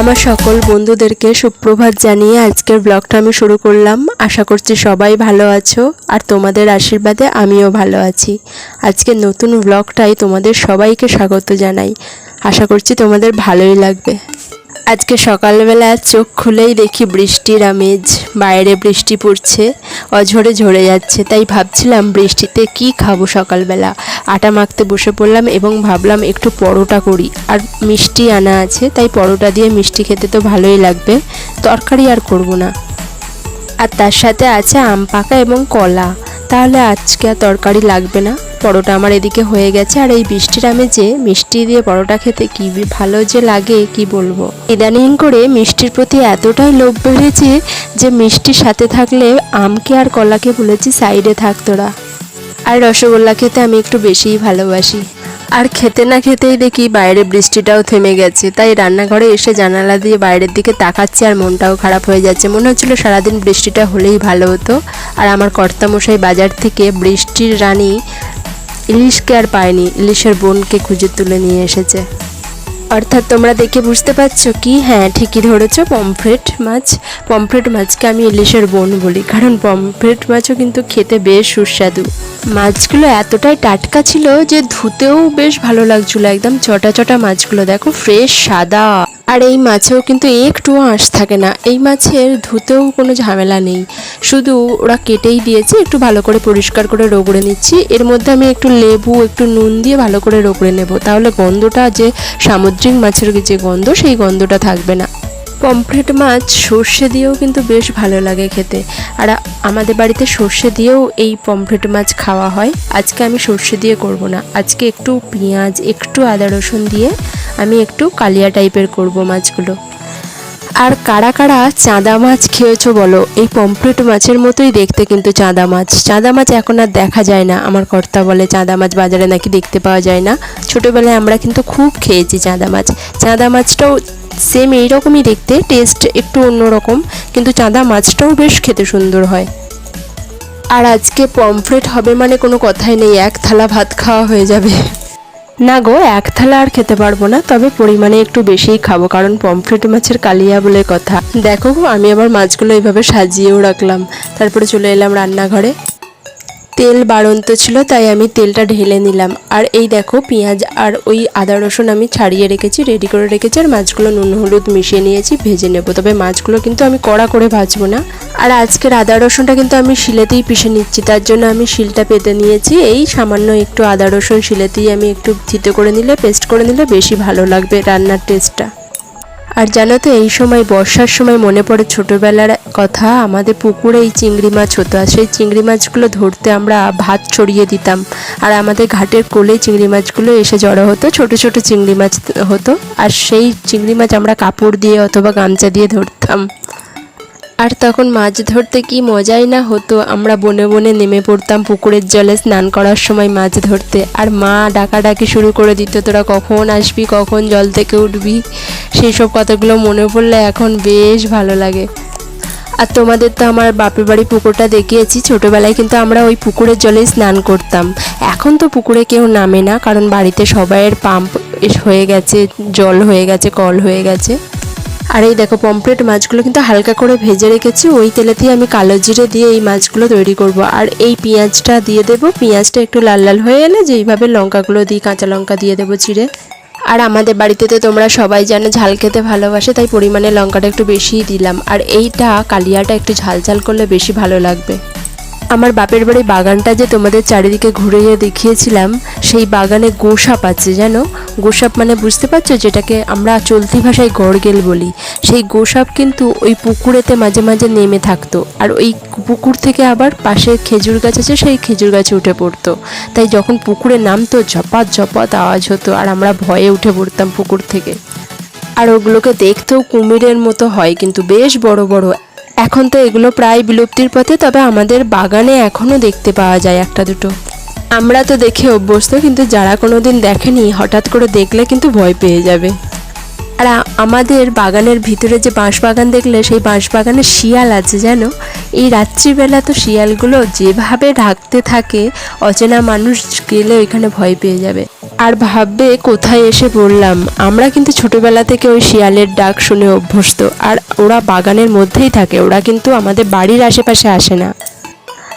আমার সকল বন্ধুদেরকে সুপ্রভাত জানিয়ে আজকের ব্লগটা আমি শুরু করলাম। আশা করছি সবাই ভালো আছো আর তোমাদের আশীর্বাদে আমিও ভালো আছি। আজকে নতুন ব্লগটাই তোমাদের সবাইকে স্বাগত জানাই। আশা করছি তোমাদের ভালোই লাগবে। আজকে সকালবেলা চোখ খুলেই দেখি বৃষ্টির আমেজ। বাইরে বৃষ্টি পড়ছে, অঝরে ঝরে যাচ্ছে, তাই ভাবছিলাম বৃষ্টিতে কি খাব সকালবেলা। আটা মাখতে বসে পড়লাম এবং ভাবলাম একটু পরোটা করি। আর মিষ্টি আনা আছে, তাই পরোটা দিয়ে মিষ্টি খেতে তো ভালোই লাগবে। তরকারি আর করব না। আর তার সাথে আছে আম পাকা এবং কলা। তাহলে আজকে আর তরকারি লাগবে না। পরোটা আমার এদিকে হয়ে গেছে আর এই বৃষ্টির আমেজে মিষ্টি দিয়ে পরোটা খেতে কি ভালো যে লাগে, কি বলব? ইদানিং করে মিষ্টির প্রতি এতটাই লোভ বেড়েছে যে মিষ্টির সাথে থাকলে আমকে আর কলাকে বলেছি সাইডে থাক তোরা। আর রসগোল্লা খেতে আমি একটু বেশিই ভালোবাসি। আর খেতে না খেতেই দেখি বাইরে বৃষ্টিটাও থেমে গেছে, তাই রান্নাঘরে এসে জানালা দিয়ে বাইরের দিকে তাকাচ্ছি আর মনটাও খারাপ হয়ে যাচ্ছে। মনে হচ্ছিল সারাদিন বৃষ্টিটা হলেই ভালো হতো। আর আমার কর্তামশাই বাজার থেকে বৃষ্টির রানী ইলিশকে আর পায়নি, ইলিশের বোনকে খুঁজে তুলে নিয়ে এসেছে। অর্থাৎ তোমরা দেখে বুঝতে পারছ কি? হ্যাঁ ঠিকই ধরেছ, পমফ্রেট মাছ। পমফ্রেট মাছকে আমি ইলিশের বোন বলি, কারণ পমফ্রেট মাছও কিন্তু খেতে বেশ সুস্বাদু। মাছগুলো এতটাই টাটকা ছিল যে ধুতেও বেশ ভালো লাগছিল, একদম চটা চটা মাছগুলো। দেখো, ফ্রেশ, সাদা। আর এই মাছেও কিন্তু একটুও আঁশ থাকে না। এই মাছের ধুতেও কোনো ঝামেলা নেই। শুধু ওরা কেটেই দিয়েছে, একটু ভালো করে পরিষ্কার করে রগড়ে নিচ্ছি। এর মধ্যে আমি একটু লেবু, একটু নুন দিয়ে ভালো করে রোগড়ে নেব। তাহলে গন্ধটা যে সামুদ্রিক মাছের যে গন্ধ, সেই গন্ধটা থাকবে না। পমফ্রেট মাছ সর্ষে দিয়েও কিন্তু বেশ ভালো লাগে খেতে। আর আমাদের বাড়িতে সর্ষে দিয়েও এই পমফ্রেট মাছ খাওয়া হয়। আজকে আমি সর্ষে দিয়ে করব না। আজকে একটু পেঁয়াজ, একটু আদা রসুন দিয়ে আমি একটু কালিয়া টাইপের করব মাছগুলো। আর কারা কারা চাঁদা মাছ খেয়েছো বলো? এই পমফ্রেট মাছের মতোই দেখতে কিন্তু চাঁদা মাছ। চাঁদা মাছ এখন আর দেখা যায় না। আমার কর্তা বলে চাঁদা মাছ বাজারে নাকি দেখতে পাওয়া যায় না। ছোটোবেলায় আমরা কিন্তু খুব খেয়েছি চাঁদা মাছ। চাঁদা মাছটাও সেম এইরকমই দেখতে টেস্ট একটু অন্যরকম, কিন্তু চাঁদা মাছটাও বেশ খেতে সুন্দর হয়। আর আজকে পমফ্রেট হবে মানে কোনো কথাই নেই। এক থালা ভাত খাওয়া হয়ে যাবে। না গো, এক থালা আর খেতে পারব না, তবে পরিমাণে একটু বেশিই খাব, কারণ পমফ্রেট মাছের কালিয়া বলে কথা। দেখো আমি আবার মাছগুলো এইভাবে সাজিয়েও রাখলাম। তারপরে চলে এলাম রান্নাঘরে। তেল বাড়ন্ত ছিল, তাই আমি তেলটা ঢেলে নিলাম। আর এই দেখো পেঁয়াজ আর ওই আদা রসুন আমি ছাড়িয়ে রেখেছি রেডি করে রেখেছি, আর মাছগুলো নুন হলুদ মিশিয়ে নিয়েছি, ভেজে নেব। তবে মাছগুলো কিন্তু আমি কড়া করে ভাজবো না। আর আজকের আদা রসুনটা কিন্তু আমি শিলেতেই পিষে নিচ্ছি, তার জন্য আমি শিলটা পেতে নিয়েছি। এই সামান্য একটু আদা রসুন শিলেতেই আমি একটু থিতে করে নিলে পেস্ট করে নিলে বেশি ভালো লাগবে রান্নার টেস্টটা আর জানো তো, এই সময় বর্ষার সময় মনে পড়ে ছোটোবেলার কথা। আমাদের পুকুরে এই চিংড়ি মাছ হতো আর সেই চিংড়ি মাছগুলো ধরতে আমরা ভাত ছড়িয়ে দিতাম। আর আমাদের ঘাটের কোলে চিংড়ি মাছগুলো এসে জড়ো হতো, ছোট ছোট চিংড়ি মাছ হতো। আর সেই চিংড়ি মাছ আমরা কাপড় দিয়ে অথবা গামছা দিয়ে ধরতাম। আর তখন মাছ ধরতে কি মজাই না হতো। আমরা বনে বনে নেমে পড়তাম পুকুরের জলে, স্নান করার সময় মাছ ধরতে। আর মা ডাকাডাকি শুরু করে দিত, তোরা কখন আসবি, কখন জল থেকে উঠবি? সেই সব কথাগুলো মনে পড়লে এখন বেশ ভালো লাগে। আর তোমাদের তো আমার বাপের বাড়ি পুকুরটা দেখিয়েছি, ছোটোবেলায় কিন্তু আমরা ওই পুকুরের জলে স্নান করতাম। এখন তো পুকুরে কেউ নামে না, কারণ বাড়িতে সবাইয়ের পাম্প হয়ে গেছে, জল হয়ে গেছে, কল হয়ে গেছে। আর এই দেখো পমফ্রেট মাছগুলো কিন্তু হালকা করে ভেজে রেখেছি। ওই তেলেতেই আমি কালো জিরে দিয়ে এই মাছগুলো তৈরি করব। আর এই পেঁয়াজটা দিয়ে দেব। পেঁয়াজটা একটু লাল লাল হয়ে এলে যেইভাবে লঙ্কাগুলো দিই, কাঁচা লঙ্কা দিয়ে দেবো চিড়ে। আর আমাদের বাড়িতে তো তোমরা সবাই জানো ঝাল খেতে ভালোবাসে, তাই পরিমাণে লঙ্কাটা একটু বেশিই দিলাম। আর এইটা কালিয়াটা একটু ঝাল ঝাল করলে বেশি ভালো লাগবে। আমার বাপের বাড়ি বাগানটা যে তোমাদের চারিদিকে ঘুরে দেখিয়েছিলাম, সেই বাগানে গোসাপ আছে, জানো? গোসাপ মানে বুঝতে পারছ? যেটাকে আমরা চলতি ভাষায় গড়গেল বলি। সেই গোসাপ কিন্তু ওই পুকুরেতে মাঝে মাঝে নেমে থাকতো। আর ওই পুকুর থেকে আবার পাশে খেজুর গাছ আছে, সেই খেজুর গাছে উঠে পড়তো। তাই যখন পুকুরে নামতো, ঝপাত ঝপাত আওয়াজ হতো, আর আমরা ভয়ে উঠে পড়তাম পুকুর থেকে। আর ওগুলোকে দেখতেও কুমিরের মতো হয়, কিন্তু বেশ বড় বড়। এখন তো এগুলো প্রায় বিলুপ্তির পথে, তবে আমাদের বাগানে এখনও দেখতে পাওয়া যায় একটা দুটো। আমরা তো দেখে অভ্যস্ত, কিন্তু যারা কোনো দিন দেখেনি, হঠাৎ করে দেখলে কিন্তু ভয় পেয়ে যাবে। আর আমাদের বাগানের ভিতরে যে বাঁশ বাগান দেখলে, সেই বাঁশ বাগানে শিয়াল আছে যেন এই রাত্রিবেলা তো শিয়ালগুলো যেভাবে ঢাকতে থাকে, অচেনা মানুষ গেলে ওইখানে ভয় পেয়ে যাবে। আর ভাববে, কোথায় এসে পড়লাম? আমরা কিন্তু ছোটবেলা থেকে ওই শিয়ালের ডাক শুনে অভ্যস্ত। আর ওরা বাগানের মধ্যেই থাকে, ওরা কিন্তু আমাদের বাড়ির আশেপাশে আসে না।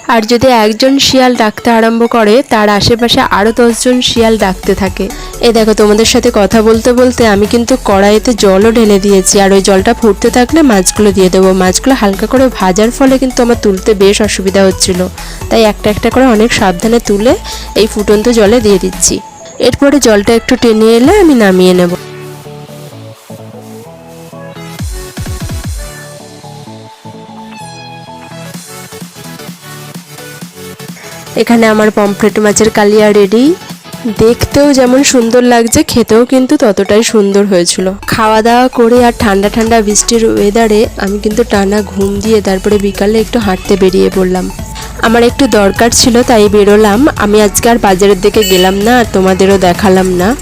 আর যদি একজন শিয়াল ডাকতে আরম্ভ করে, তার আশেপাশে আরও দশজন শিয়াল ডাকতে থাকে। এ দেখো, তোমাদের সাথে কথা বলতে বলতে আমি কিন্তু কড়াইতে জলও ঢেলে দিয়েছি, আর ওই জলটা ফুটতে থাকলে মাছগুলো দিয়ে দেবো। মাছগুলো হালকা করে ভাজার ফলে কিন্তু আমার তুলতে বেশ অসুবিধা হচ্ছিল। তাই একটা একটা করে অনেক সাবধানে তুলে এই ফুটন্ত জলে দিয়ে দিচ্ছি। এরপরে জলটা একটু টেনে এলে আমি নামিয়ে নেব। এখানে আমার পমফ্রেট মাছের কালিয়া রেডি। দেখতেও যেমন সুন্দর লাগছে, খেতেও কিন্তু ততটাই সুন্দর হয়েছিল। খাওয়া দাওয়া করে আর ঠান্ডা ঠান্ডা বৃষ্টির ওয়েদারে আমি কিন্তু টানা ঘুম দিয়ে তারপরে বিকালে একটু হাঁটতে বেরিয়ে পড়লাম। আমার একটু দরকার ছিল, তাই বেরোলাম। আমি আজকে আর বাজারের দিকে গেলাম না, আর তোমাদেরও দেখালাম না।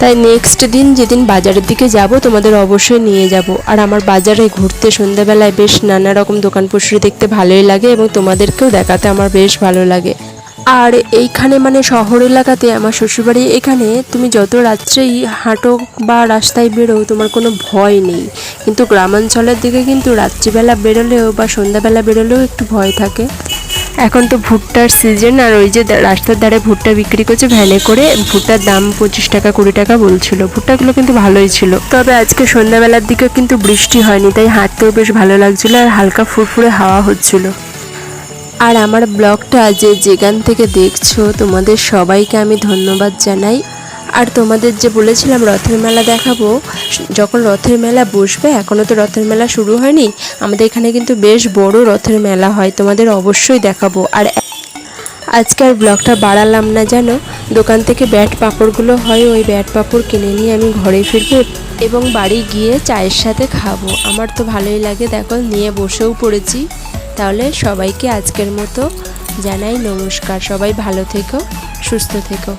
তাই নেক্সট দিন যেদিন বাজারের দিকে যাব, তোমাদের অবশ্যই নিয়ে যাব। আর আমার বাজারে ঘুরতে সন্ধ্যাবেলায় বেশ নানা রকম দোকান পশুরি দেখতে ভালোই লাগে এবং তোমাদেরকেও দেখাতে আমার বেশ ভালো লাগে। আর এইখানে মানে শহর এলাকাতে আমার শ্বশুরবাড়ি এখানে, তুমি যত রাত্রেই হাঁটো বা রাস্তায় বেরো, তোমার কোনো ভয় নেই। কিন্তু গ্রামাঞ্চলের দিকে কিন্তু রাত্রিবেলা বেরোলেও বা সন্ধ্যাবেলা বেরোলেও একটু ভয় থাকে। এখন তো ভুট্টার সিজন আর ওই যে রাস্তার ধারে ভুট্টা বিক্রি করছে, ভ্যানে করে ভুট্টার দাম পঁচিশ টাকা, কুড়ি টাকা বলছিল। ভুট্টাগুলো কিন্তু ভালোই ছিল। তবে আজকে সন্ধ্যাবেলার দিকে কিন্তু বৃষ্টি হয়নি, তাই হাঁটতেও বেশ ভালো লাগছিল আর হালকা ফুরফুরে হাওয়া হচ্ছিল। আর আমার ব্লগটা যে যেখান থেকে দেখছ, তোমাদের সবাইকে আমি ধন্যবাদ জানাই। আর তোমাদের যে বলেছিলাম রথের মেলা দেখাবো, যখন রথের মেলা বসবে এখনও তো রথের মেলা শুরু হয়নি, আমাদের এখানে কিন্তু বেশ বড় রথের মেলা হয়, তোমাদের অবশ্যই দেখাবো। আর আজকে আর ব্লগটা বাড়ালাম না জানো দোকান থেকে ব্যাট পাঁপড়গুলো হয়, ওই ব্যাট পাঁপড় কিনে নিয়ে আমি ঘরে ফিরবো এবং বাড়ি গিয়ে চায়ের সাথে খাব। আমার তো ভালোই লাগে, দেখো, নিয়ে বসেও পড়েছি। তাহলে সবাইকে আজকের মতো জানাই নমস্কার, সবাই ভালো থেকো, সুস্থ থেকো।